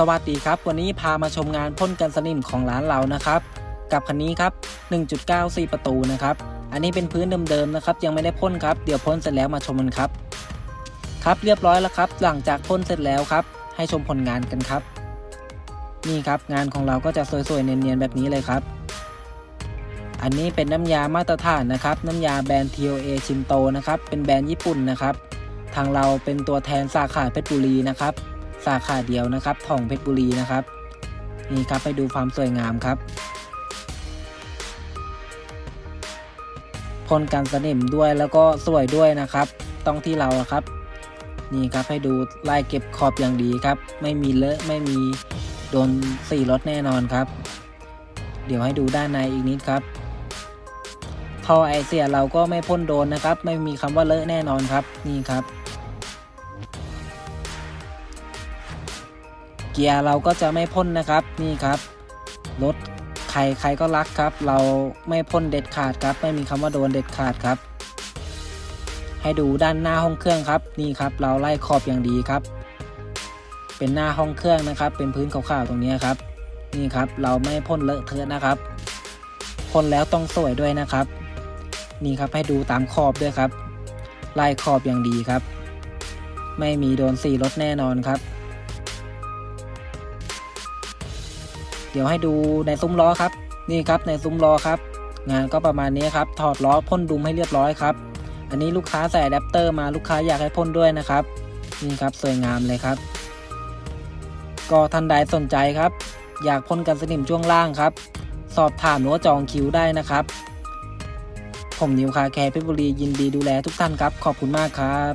สวัสดีครับ วันนี้พามาชมงานพ่นกันสนิมของร้านเรานะครับ กับคันนี้ครับ 1.94 ประตูนะครับ อันนี้เป็นพื้นเดิมๆนะครับ ยังไม่ได้พ่นครับ เดี๋ยวพ่นเสร็จแล้วมาชมกันครับ ครับเรียบร้อยแล้วครับ หลังจากพ่นเสร็จแล้วครับ ให้ชมผลงานกันครับ นี่ครับงานของเราก็จะสวยๆเนียนๆแบบนี้เลยครับ อันนี้เป็นน้ำยามาตรฐานนะครับ น้ำยาแบรนด์ TOA ชินโตนะครับ เป็นแบรนด์ญี่ปุ่นนะครับ ทางเราเป็นตัวแทนสาขาเพชรบุรีนะครับ สาขาเดียวนะครับทองเพชรบุรีนะครับ นี่ครับไปดูความสวยงามครับพ่นกันสนิมด้วยแล้วก็สวยด้วยนะครับ ต้องที่เราครับ นี่ครับให้ดูลายเก็บขอบอย่างดีครับ ไม่มีเลอะไม่มีโดนสีรถแน่นอนครับ เดี๋ยวให้ดูด้านในอีกนิดครับท่อไอเสียเราก็ไม่พ่นโดนนะครับ ไม่มีคำว่าเลอะแน่นอนครับ นี่ครับ กียร์เราก็จะไม่พ่นนะครับนี่ครับรถใครใครก็รักครับ เราไม่พ่นเด็ดขาดครับ ไม่มีคำว่าโดนเด็ดขาดครับ ให้ดูด้านหน้าห้องเครื่องครับ นี่ครับ เราไล่ขอบอย่างดีครับ เป็นหน้าห้องเครื่องนะครับ เป็นพื้นขาวๆตรงนี้ครับ นี่ครับ เราไม่พ่นเลอะเทอะนะครับพ่นแล้วต้องสวยด้วยนะครับ นี่ครับให้ดูตามขอบด้วยครับ ไล่ขอบอย่างดีครับ ไม่มีโดนสีรถแน่นอนครับ ดี๋ยวให้ดูในซุ้มล้อครับ นี่ครับในซุ้มล้อครับ งานก็ประมาณนี้ครับ ถอดล้อพ่นดุมให้เรียบร้อยครับ อันนี้ลูกค้าใส่อะแดปเตอร์มาลูกค้าอยากให้พ่นด้วยนะครับ นี่ครับสวยงามเลยครับ ก็ท่านใดสนใจครับ อยากพ่นกันสนิมช่วงล่างครับ สอบถามหรือว่าจองคิวได้นะครับ ผมนิวคาแคร์เพชรบุรียินดีดูแลทุกท่านครับ ขอบคุณมากครับ